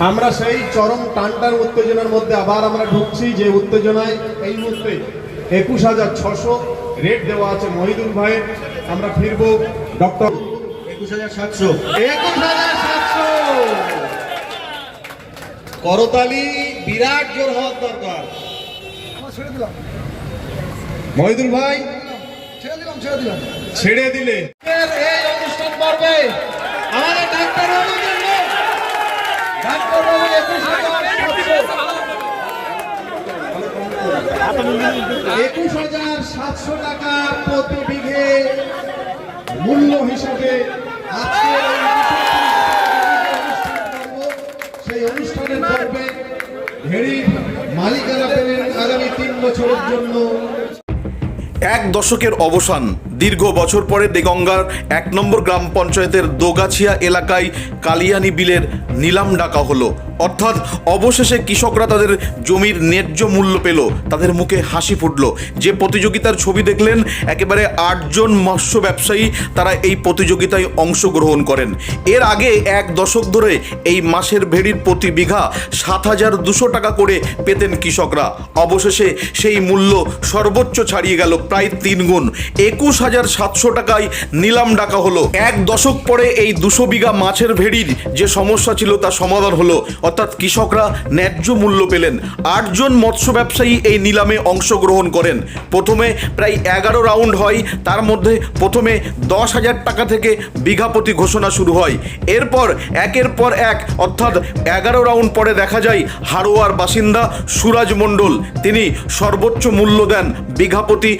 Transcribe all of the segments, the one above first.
আমরা সেই চরম টানটার উত্তেজনার মধ্যে আবার আমরা ঢুকছি যে উত্তেজনায় এই মুহূর্তে একুশ হাজার ছশো রেট দেওয়া আছে মহিদুল ভাইয়ের। আমরা ফিরবো ডক্টর একুশ হাজার সাতশো। একুশ হাজার সাতশো। করতালি বিরাট জোর হওয়ার দরকার। মহিদুল ভাই ছেড়ে দিলাম ছেড়ে দিলাম। ছেড়ে দিলে। এই অনুষ্ঠান পর্বে আমাদের একুশ হাজার সাতশো টাকা প্রতি বিঘে মূল্য হিসাবে সেই অনুষ্ঠানের পর্বে ভেড়ির মালিকানা পেলেন আগামী তিন বছরের জন্য এক দশকের অবসান। দীর্ঘ বছর পরে দেগঙ্গার এক নম্বর গ্রাম পঞ্চায়েতের দোগাছিয়া এলাকায় কালিয়ানি বিলের নিলাম ডাকা হলো। অর্থাৎ অবশেষে কৃষকরা তাদের জমির ন্যায্য মূল্য পেল, তাদের মুখে হাসি ফুটল। যে প্রতিযোগিতার ছবি দেখলেন, একেবারে আটজন মৎস্য ব্যবসায়ী তারা এই প্রতিযোগিতায় অংশগ্রহণ করেন। এর আগে এক দশক ধরে এই মাসের ভেড়ির প্রতি বিঘা সাত হাজার দুশো টাকা করে পেতেন কৃষকরা। অবশেষে সেই মূল্য সর্বোচ্চ ছাড়িয়ে গেল প্রায় তিন গুণ। একুশ হাজার সাতশো টাকায় নিলাম ডাকা হলো। এক দশক পরে এই দুশো বিঘা মাছের ভেড়ির যে সমস্যা ছিল তা সমাধান হলো। অর্থাৎ কৃষকরা ন্যায্য মূল্য পেলেন। আটজন মৎস্য ব্যবসায়ী এই নিলামে অংশগ্রহণ করেন। প্রথমে প্রায় এগারো রাউন্ড হয়। তার মধ্যে প্রথমে দশ হাজার টাকা থেকে বিঘাপতি ঘোষণা শুরু হয়। এরপর একের পর এক, অর্থাৎ এগারো রাউন্ড পরে দেখা যায় হারোয়ার বাসিন্দা সুরাজ মণ্ডল। তিনি সর্বোচ্চ মূল্য দেন। বিঘাপতি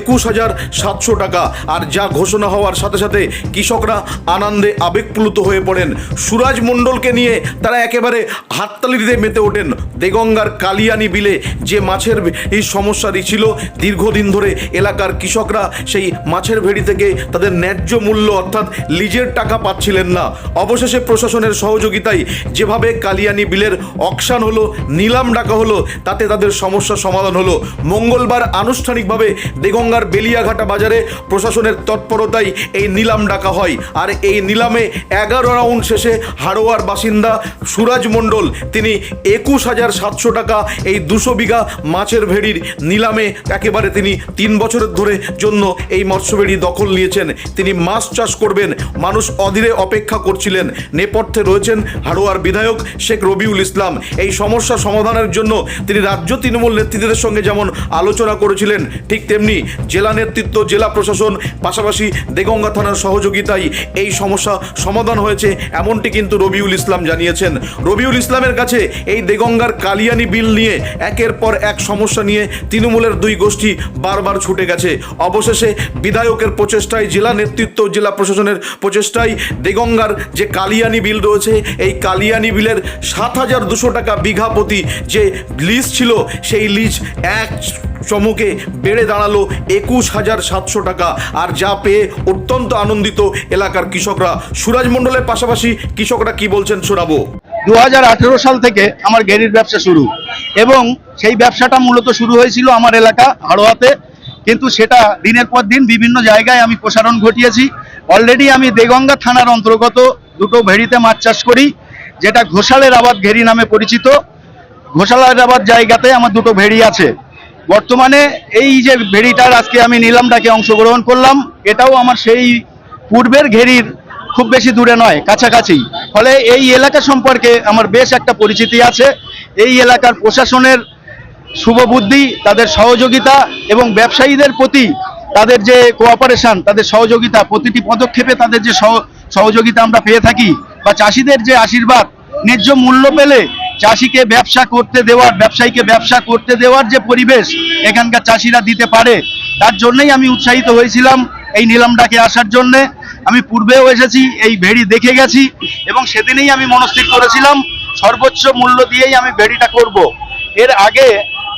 একুশ হাজার সাতশো টাকা আর যা ঘোষণা হওয়ার সাথে সাথে কৃষকরা আনন্দে আবেগপ্লুত হয়ে পড়েন। সুরাজ মণ্ডলকে নিয়ে তারা একেবারে হাততালি দিতে মেতে ওঠেন। দেগঙ্গার কালিয়ানি বিলে যে মাছের এই সমস্যাটি ছিল, দীর্ঘদিন ধরে এলাকার কৃষকরা সেই মাছের ভেড়ি থেকে তাদের ন্যায্য মূল্য অর্থাৎ লিজের টাকা পাচ্ছিলেন না। অবশেষে প্রশাসনের সহযোগিতায় যেভাবে কালিয়ানি বিলের অকশান হলো, নিলাম ডাকা হলো, তাতে তাদের সমস্যা সমাধান হলো। মঙ্গলবার আনুষ্ঠানিকভাবে দেগঙ্গার বেলিয়াঘাটা বাজারে প্রশাসনের তৎপরতায় এই নিলাম ডাকা হয়। আর এই নিলামে এগারো রাউন্ড শেষে হাড়োয়ার বাসিন্দা সুরাজ মণ্ডল, তিনি একুশ হাজার সাতশো টাকা এই দুশো বিঘা মাছের ভেড়ির নিলামে একেবারে তিনি তিন বছরের ধরে জন্য এই মৎস্যভেড়ি দখল নিয়েছেন। তিনি মাছ চাষ করবেন, মানুষ অধীরে অপেক্ষা করছিলেন। নেপথ্যে রয়েছেন হাড়োয়ার বিধায়ক শেখ রবিউল ইসলাম। এই সমস্যা সমাধানের জন্য তিনি রাজ্য তৃণমূল নেতৃত্বের সঙ্গে যেমন আলোচনা করেছিলেন, ঠিক তেমনি জেলা নেতৃত্ব জেলা প্রশাসন, পাশাপাশি দেগঙ্গা থানার সহযোগিতায় এই সমস্যা সমাধান হয়েছে, এমনটি কিন্তু রবিউল ইসলাম জানিয়েছেন। রবিউল ইসলামের কাছে এই দেগঙ্গার কালিয়ানি বিল নিয়ে একের পর এক সমস্যা নিয়ে তৃণমূলের দুই গোষ্ঠী বারবার ছুটে গেছে। অবশেষে বিধায়কের প্রচেষ্টায়, জেলা নেতৃত্ব, জেলা প্রশাসনের প্রচেষ্টায় দেগঙ্গার যে কালিয়ানি বিল রয়েছে, এই কালিয়ানি বিলের সাত হাজার দুশো টাকা বিঘা প্রতি যে লিজ ছিল, সেই লিজ এক চমকে বেড়ে দাঁড়াল একুশ হাজার সাতশো টাকা। আর যা পেয়ে অত্যন্ত আনন্দিত এলাকার কৃষকরা। সুরাজ মণ্ডলের পাশাপাশি কৃষকরা কি বলছেন শোনাবো? দু সাল থেকে আমার গেরির ব্যবসা শুরু। এবং সেই ব্যবসাটা মূলত শুরু হয়েছিল আমার এলাকা হাড়োয়াতে। কিন্তু সেটা দিনের পর দিন বিভিন্ন জায়গায় আমি প্রসারণ ঘটিয়েছি। অলরেডি আমি দেগঙ্গা থানার অন্তর্গত দুটো ভেড়িতে মাছ চাষ করি, যেটা ঘোষালের আবাদ ঘেরি নামে পরিচিত। ঘোষালের আবাদ জায়গাতে আমার দুটো ভেড়ি আছে। বর্তমানে এই যে ভেড়িটার আজকে আমি নিলামটাকে অংশগ্রহণ করলাম, এটাও আমার সেই পূর্বের ঘেরির খুব বেশি দূরে নয়, কাছাকাছি। ফলে এই এলাকা সম্পর্কে আমার বেশ একটা পরিচিতি আছে। এই এলাকার প্রশাসনের শুভবুদ্ধি তাদের সহযোগিতা এবং ব্যবসায়ীদের প্রতি তাদের যে কোঅপারেশন তাদের সহযোগিতা, প্রতিটি পদক্ষেপে তাদের যে সহ- সহযোগিতা আমরা পেয়ে থাকি, বা চাষিদের যে আশীর্বাদ, ন্যায্য মূল্য পেলে চাষিকে ব্যবসা করতে দেওয়ার, ব্যবসায়ীকে ব্যবসা করতে দেওয়ার যে পরিবেশ এখানকার চাষিরা দিতে পারে, তার জন্যই আমি উৎসাহিত হয়েছিলাম এই নিলামটাকে আসার জন্যে। আমি পূর্বেও এসেছি, এই ভেড়ি দেখে গেছি এবং সেদিনেই আমি মনস্থির করেছিলাম, সর্বোচ্চ মূল্য দিয়েই আমি ভেড়িটা করব। এর আগে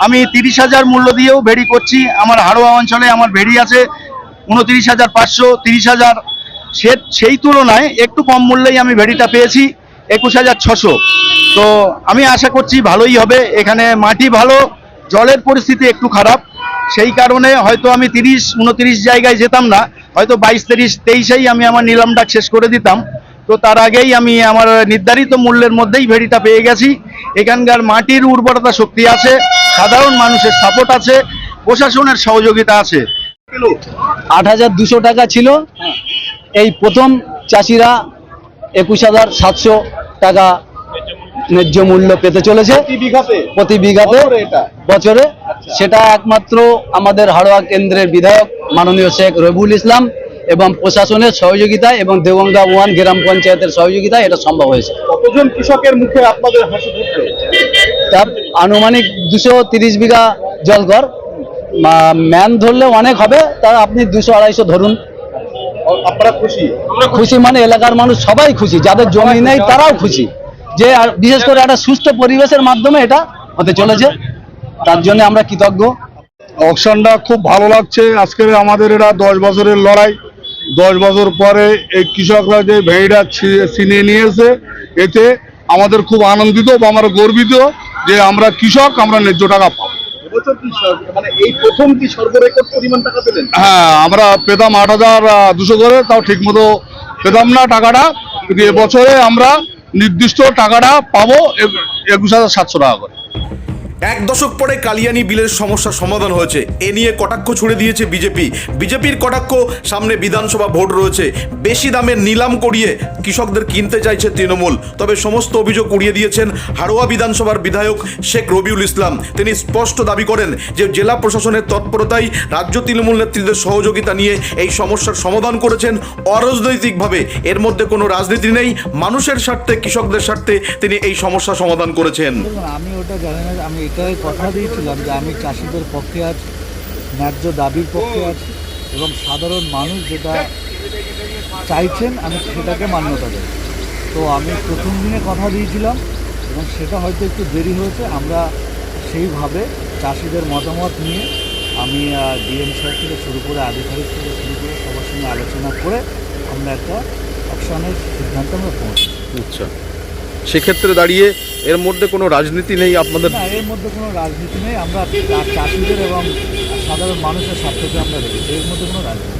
আমি তিরিশ হাজার মূল্য দিয়েও ভেড়ি করছি, আমার হাড়োয়া অঞ্চলে আমার ভেড়ি আছে উনত্রিশ হাজার পাঁচশো, তিরিশ হাজার। সে, সেই তুলনায় একটু কম মূল্যেই আমি ভেড়িটা পেয়েছি। একুশ হাজার ছশো। তো আমি আশা করছি ভালোই হবে। এখানে মাটি ভালো জলের পরিস্থিতি একটু খারাপ। সেই কারণে হয়তো আমি তিরিশ উনত্রিশ জায়গায় যেতাম না। হয়তো বাইশ তিরিশ তেইশেই আমি আমার নিলামটা শেষ করে দিতাম। তো তার আগেই আমি আমার নির্ধারিত মূল্যের মধ্যেই ভেড়িটা পেয়ে গেছি। এখানকার মাটির উর্বরতা শক্তি আছে সাধারণ মানুষের সাপোর্ট আছে প্রশাসনের সহযোগিতা আছে। আট হাজার দুশো টাকা ছিল। এই প্রথম চাষিরা একুশ হাজার সাতশো টাকা ন্যায্য মূল্য পেতে চলেছে। প্রতি বিঘাতে? বছরে সেটা একমাত্র আমাদের হাড়োয়া কেন্দ্রের বিধায়ক মাননীয় শেখ রবিউল ইসলাম এবং প্রশাসনের সহযোগিতা এবং দেওয়াঙ্গা ওয়ান গ্রাম পঞ্চায়েতের সহযোগিতা এটা সম্ভব হয়েছে। কতজন কৃষকের মুখে আপনাদের হাসি তার আনুমানিক দুশো তিরিশ বিঘা জলকর ম্যান ধরলে অনেক হবে তার আপনি দুশো আড়াইশো ধরুন। আপনারা খুশি? খুশি। মানে এলাকার মানুষ সবাই খুশি যাদের জমি নেই তারাও খুশি। যে বিশেষ করে একটা সুস্থ পরিবেশের মাধ্যমে এটা হতে চলেছে তার জন্য আমরা কৃতজ্ঞ। অকশনটা খুব ভালো লাগছে আজকের আমাদের এটা দশ বছরের লড়াই। দশ বছর পরে এই কৃষকরা যে ভেড়িটা ছিনিয়ে নিয়েছে এতে আমাদের খুব আনন্দিত বা আমরা গর্বিত যে আমরা কৃষক আমরা ন্যায্য টাকা পাবো। মানে হ্যাঁ আমরা পেতাম আট হাজার দুশো করে, তাও ঠিক মতো পেতাম না টাকাটা। কিন্তু এবছরে আমরা নির্দিষ্ট টাকাটা পাবো একুশ হাজার সাতশো টাকা করে। এক দশক পরে কালিয়ানি বিলের সমস্যা সমাধান হয়েছে। এ নিয়ে কটাক্ষ ছুড়ে দিয়েছে বিজেপি। বিজেপির কটাক্ষ, সামনে বিধানসভা ভোট রয়েছে। বেশি দামে নিলাম করিয়ে কৃষকদের কিনতে চাইছে তৃণমূল। তবে সমস্ত অভিযোগ উড়িয়ে দিয়েছেন হাড়োয়া বিধানসভার বিধায়ক শেখ রবিউল ইসলাম। তিনি স্পষ্ট দাবি করেন যে জেলা প্রশাসনের তৎপরতাই রাজ্য তৃণমূল নেতৃত্বের সহযোগিতা নিয়ে এই সমস্যার সমাধান করেছেন অরাজনৈতিকভাবে। এর মধ্যে কোনো রাজনীতি নেই, মানুষের স্বার্থে, কৃষকদের স্বার্থে তিনি এই সমস্যা সমাধান করেছেন। আমি ওটা জানি না, আমি এটাই কথা দিয়েছিলাম যে আমি চাষিদের পক্ষে আছি ন্যায্য দাবির পক্ষে আছি এবং সাধারণ মানুষ যেটা চাইছেন, আমি সেটাকে মান্যতা দেব। তো আমি প্রথম দিনে কথা দিয়েছিলাম এবং সেটা হয়তো একটু দেরি হয়েছে। আমরা সেইভাবে চাষিদের মতামত নিয়ে আমি ডিএম সাহেব থেকে শুরু করে আধিকারিক থেকে শুরু করে সবার সঙ্গে আলোচনা করে আমরা একটা অপশানের সিদ্ধান্তে আমরা পৌঁছি আচ্ছা। সেক্ষেত্রে দাঁড়িয়ে এর মধ্যে কোনো রাজনীতি নেই আপনাদের না, এর মধ্যে কোনো রাজনীতি নেই আমরা চাষিদের এবং সাধারণ মানুষের স্বার্থকে আমরা রেখেছি, এর মধ্যে কোনো রাজনীতি।